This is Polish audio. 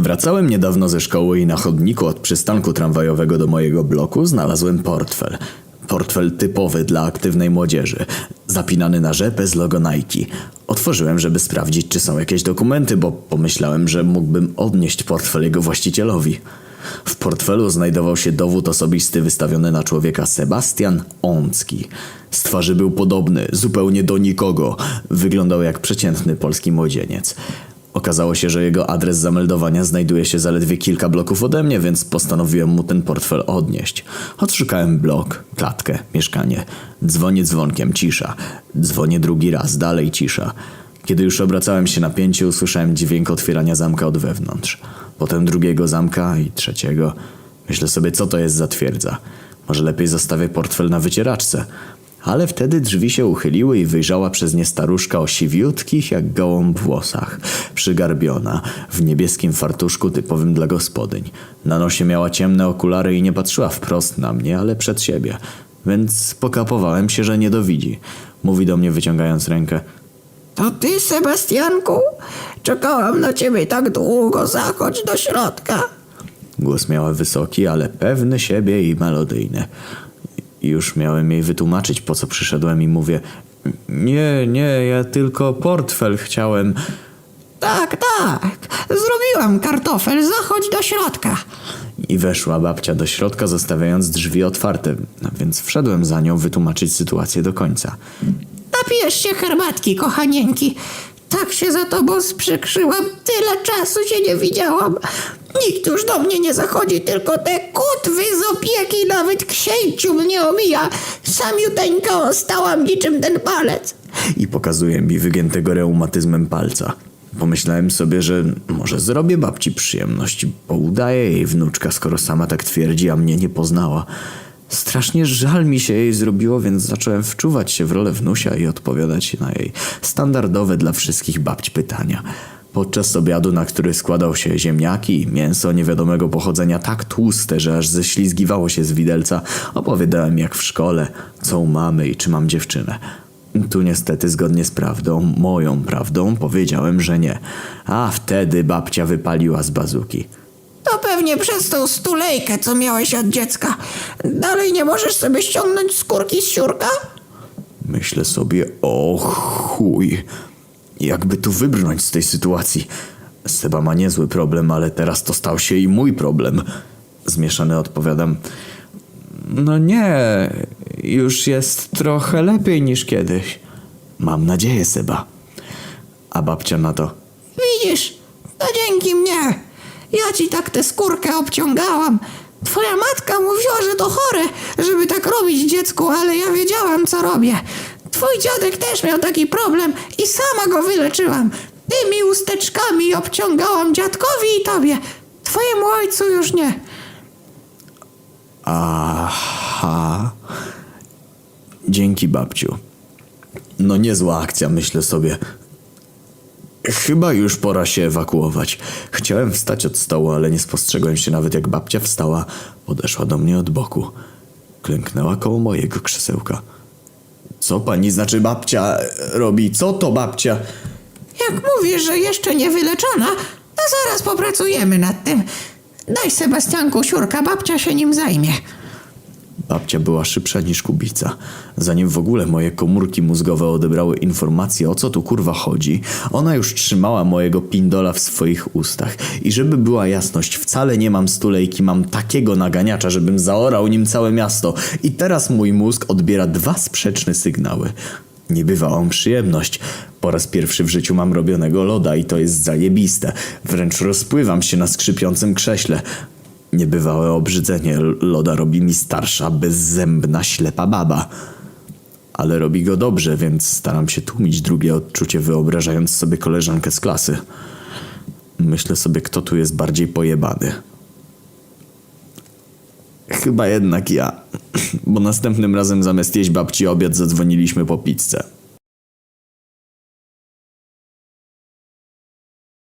Wracałem niedawno ze szkoły i na chodniku od przystanku tramwajowego do mojego bloku znalazłem portfel. Portfel typowy dla aktywnej młodzieży, zapinany na rzepę z logo Nike. Otworzyłem, żeby sprawdzić, czy są jakieś dokumenty, bo pomyślałem, że mógłbym odnieść portfel jego właścicielowi. W portfelu znajdował się dowód osobisty wystawiony na człowieka Sebastian Łącki. Z twarzy był podobny, zupełnie do nikogo. Wyglądał jak przeciętny polski młodzieniec. Okazało się, że jego adres zameldowania znajduje się zaledwie kilka bloków ode mnie, więc postanowiłem mu ten portfel odnieść. Odszukałem blok, klatkę, mieszkanie. Dzwonię dzwonkiem, cisza. Dzwonię drugi raz, dalej cisza. Kiedy już obracałem się na pięcie, usłyszałem dźwięk otwierania zamka od wewnątrz. Potem drugiego zamka i trzeciego. Myślę sobie, co to jest za twierdza. Może lepiej zostawię portfel na wycieraczce. Ale wtedy drzwi się uchyliły i wyjrzała przez nie staruszka o siwiutkich jak gołąb włosach, przygarbiona, w niebieskim fartuszku typowym dla gospodyń. Na nosie miała ciemne okulary i nie patrzyła wprost na mnie, ale przed siebie. Więc pokapowałem się, że nie dowidzi. Mówi do mnie wyciągając rękę. To ty, Sebastianku? Czekałam na ciebie tak długo, zachodź do środka. Głos miała wysoki, ale pewny siebie i melodyjny. Już miałem jej wytłumaczyć, po co przyszedłem i mówię Nie, nie, ja tylko portfel chciałem. Tak, tak, zrobiłam kartofel, zachodź do środka. I weszła babcia do środka, zostawiając drzwi otwarte, no więc wszedłem za nią wytłumaczyć sytuację do końca. Napijesz się herbatki, kochanieńki. Tak się za tobą sprzykrzyłam, tyle czasu się nie widziałam. Nikt już do mnie nie zachodzi, tylko te kutwy z opieki, nawet księciu mnie omija. Samiuteńka ostałam niczym ten palec. I pokazuje mi wygiętego reumatyzmem palca. Pomyślałem sobie, że może zrobię babci przyjemność, bo udaje jej wnuczka, skoro sama tak twierdzi, a mnie nie poznała. Strasznie żal mi się jej zrobiło, więc zacząłem wczuwać się w rolę wnusia i odpowiadać na jej standardowe dla wszystkich babć pytania. Podczas obiadu, na który składał się ziemniaki mięso niewiadomego pochodzenia tak tłuste, że aż ześlizgiwało się z widelca, opowiadałem jak w szkole, co u mamy i czy mam dziewczynę. Tu niestety zgodnie z prawdą, moją prawdą, powiedziałem, że nie. A wtedy babcia wypaliła z bazuki. To pewnie przez tą stulejkę, co miałeś od dziecka. Dalej nie możesz sobie ściągnąć skórki z siurka? Myślę sobie, o chuj. Jakby tu wybrnąć z tej sytuacji? Seba ma niezły problem, ale teraz to stał się i mój problem. Zmieszany odpowiadam. No nie, już jest trochę lepiej niż kiedyś. Mam nadzieję, Seba. A babcia na to. Widzisz, to dzięki mnie. Ja ci tak tę skórkę obciągałam. Twoja matka mówiła, że to chore, żeby tak robić dziecku, ale ja wiedziałam, co robię. Twój dziadek też miał taki problem i sama go wyleczyłam. Tymi usteczkami obciągałam dziadkowi i tobie. Twojemu ojcu już nie. Aha. Dzięki, babciu. No niezła akcja, myślę sobie. Chyba już pora się ewakuować. Chciałem wstać od stołu, ale nie spostrzegłem się nawet jak babcia wstała. Podeszła do mnie od boku. Klęknęła koło mojego krzesełka. Co pani znaczy babcia robi? Co to babcia? Jak mówisz, że jeszcze nie wyleczona, to zaraz popracujemy nad tym. Daj Sebastianku siurka, babcia się nim zajmie. Babcia była szybsza niż kubica. Zanim w ogóle moje komórki mózgowe odebrały informację o co tu kurwa chodzi, ona już trzymała mojego pindola w swoich ustach. I żeby była jasność, wcale nie mam stulejki, mam takiego naganiacza, żebym zaorał nim całe miasto. I teraz mój mózg odbiera dwa sprzeczne sygnały. Niebywałą przyjemność. Po raz pierwszy w życiu mam robionego loda i to jest zajebiste. Wręcz rozpływam się na skrzypiącym krześle. Niebywałe obrzydzenie loda robi mi starsza, bezzębna, ślepa baba. Ale robi go dobrze, więc staram się tłumić drugie odczucie, wyobrażając sobie koleżankę z klasy. Myślę sobie, kto tu jest bardziej pojebany. Chyba jednak ja, bo następnym razem zamiast jeść babci obiad zadzwoniliśmy po pizzę.